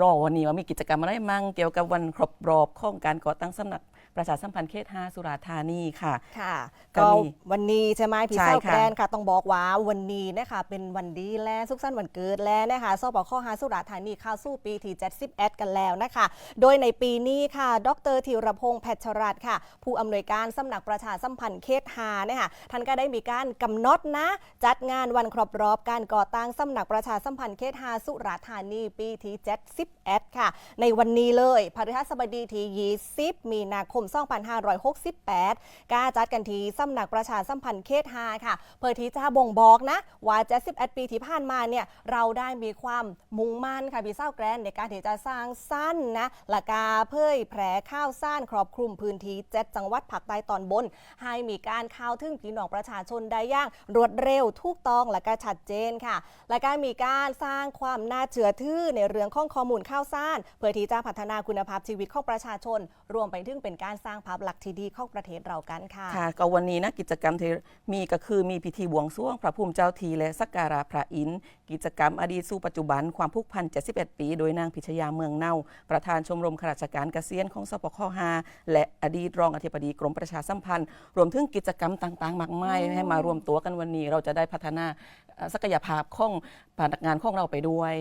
รอวันนี้ว่ามีกิจกรรมอะไรมั่งเกี่ยวกับวันครบรอบของการก่อตั้งสำนัก ประชาสัมพันธ์เขต5สุราษฎร์ธานีค่ะ ค่ะ ก็ก็มี วันนี้ใช่ไหมพี่ใช่เศร้าค่ะ แกรนค่ะ ต้องบอกว่าวันนี้นะคะเป็นวันดีและสุขสันต์วันเกิดแล้วนะคะสบคหาสุราษฎร์ธานีเข้าสู่ปีที่71กันแล้วนะคะ โดยในปีนี้ค่ะ ดรธีรพงษ์แพทชรัตน์ค่ะ ผู้อำนวยการสำนักประชาสัมพันธ์เขตหานะคะท่านก็ได้มีการกำหนดนะ จัดงานวันครบรอบการก่อตั้งสำนักประชาสัมพันธ์เขตหาสุราษฎร์ธานีปีที่71ค่ะ ในวันนี้เลยพฤหัสบดีที่20มีนาคม2568กาจัดกันทีสำนักประชาสัมพันธ์เขตหาค่ะ เพื่อที่จะบ่งบอกนะ ว่าจะ11ปีที่ผ่านมาเนี่ยเราได้มีความมุ่งมั่นค่ะพี่เศร้าแกรนในการที่จะสร้างสั้นนะและกาเผยแผ่ข้าวซ่านครอบคลุมพื้นที่เจ็ดจังหวัดภาคใต้ตอนบน ให้มีการข้าวถึงพี่น้องประชาชนได้ย่างรวดเร็วถูกต้องและก็ชัดเจนค่ะ และการมีการสร้างความน่าเชื่อถือในเรื่องข้องข้อมูลข้าวซ่านเพื่อที่จะพัฒนาคุณภาพชีวิตของประชาชน รวมไปถึงเป็นการสร้างภาพลักษณ์ที่ดีของประเทศเรากันค่ะค่ะก็วันนี้นะกิจกรรมที่มีก็คือมีพิธีบวงสรวงพระภูมิเจ้าทีและสักการะพระอินทร์กิจกรรมอดีตสู่ปัจจุบันความผูกพัน 71 ปี โดยนางพิชยาเมืองเน่า ประธานชมรมข้าราชการเกษียณของสปค5และอดีตรองอธิบดีกรมประชาสัมพันธ์ รวมถึงกิจกรรมต่างๆ มากมายให้มารวมตัวกันวันนี้เราจะได้พัฒนาศักยภาพของพนักงานของเราไปด้วย